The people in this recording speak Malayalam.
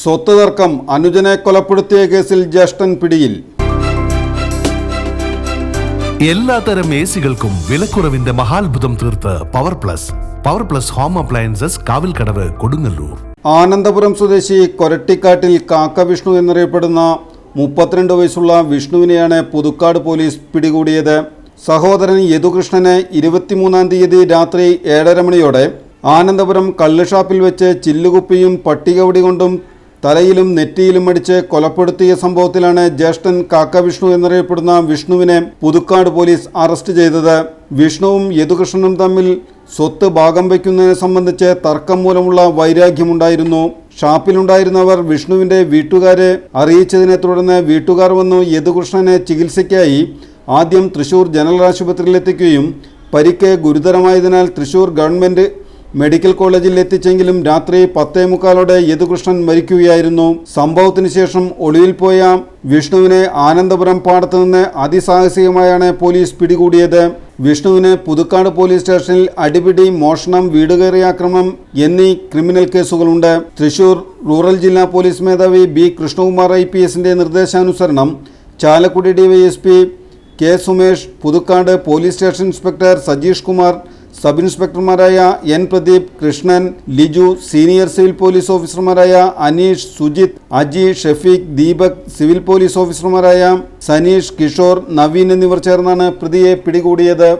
സ്വത്ത് തർക്കം അനുജനെ കൊലപ്പെടുത്തിയ കേസിൽ ജ്യേഷ്ഠൻ പിടിയിൽ. എല്ലാത്തരം എ സികൾക്കും വിലക്കുറവിന്റെ മഹാത്ഭുതം തീർത്ത് power plus power plus home appliances Kavilkadavu Kodungallur. Anandapuram സ്വദേശി കൊരട്ടിക്കാട്ടിൽ കാക്ക വിഷ്ണു എന്നറിയപ്പെടുന്ന മുപ്പത്തിരണ്ട് വയസ്സുള്ള വിഷ്ണുവിനെയാണ് പുതുക്കാട് പോലീസ് പിടികൂടിയത്. സഹോദരൻ യദുകൃഷ്ണനെ ഇരുപത്തിമൂന്നാം തീയതി രാത്രി ഏഴര മണിയോടെ ആനന്ദപുരം കള്ളുഷാപ്പിൽ വെച്ച് ചില്ലുകുപ്പിയും പട്ടികവടി കൊണ്ടും തലയിലും നെറ്റിയിലും അടിച്ച് കൊലപ്പെടുത്തിയ സംഭവത്തിലാണ് ജ്യേഷ്ഠൻ കാക്ക വിഷ്ണു എന്നറിയപ്പെടുന്ന വിഷ്ണുവിനെ പുതുക്കാട് പോലീസ് അറസ്റ്റ് ചെയ്തത്. വിഷ്ണുവും യദുകൃഷ്ണനും തമ്മിൽ സ്വത്ത് ഭാഗം വയ്ക്കുന്നതിനെ സംബന്ധിച്ച് തർക്കം മൂലമുള്ള വൈരാഗ്യമുണ്ടായിരുന്നു. ഷാപ്പിലുണ്ടായിരുന്നവർ വിഷ്ണുവിന്റെ വീട്ടുകാരെ അറിയിച്ചതിനെ തുടർന്ന് വീട്ടുകാർ വന്നു യദുകൃഷ്ണനെ ചികിത്സയ്ക്കായി ആദ്യം തൃശൂർ ജനറൽ ആശുപത്രിയിലെത്തിക്കുകയും പരിക്ക് ഗുരുതരമായതിനാൽ തൃശൂർ ഗവൺമെന്റ് മെഡിക്കൽ കോളേജിൽ എത്തിച്ചെങ്കിലും രാത്രി പത്തേ മുക്കാലോടെ യദുകൃഷ്ണൻ മരിക്കുകയായിരുന്നു. സംഭവത്തിന് ശേഷം ഒളിവിൽ പോയ വിഷ്ണുവിനെ ആനന്ദപുരം പാടത്തു നിന്ന് അതിസാഹസികമായാണ് പോലീസ് പിടികൂടിയത്. വിഷ്ണുവിന് പുതുക്കാട് പോലീസ് സ്റ്റേഷനിൽ അടിപിടി മോഷണം വീടുകയറി ആക്രമണം എന്നീ ക്രിമിനൽ കേസുകളുണ്ട്. തൃശൂർ റൂറൽ ജില്ലാ പോലീസ് മേധാവി ബി കൃഷ്ണകുമാർ ഐ പി എസിന്റെ നിർദ്ദേശാനുസരണം Chalakudy DYSP K Sumesh Puthukkad police station inspector Sajeesh Kumar sub ഇൻസ്പെക്ടർമാരായ N Pradeep Krishnan Liju senior civil police ഓഫീസർമാരായ അനീഷ് സുജിത് അജി ഷെഫീഖ് ദീപക് സിവിൽ പോലീസ് ഓഫീസർമാരായ സനീഷ് കിഷോർ നവീൻ എന്നിവർ ചേർന്നാണ് പ്രതിയെ പിടികൂടിയത്.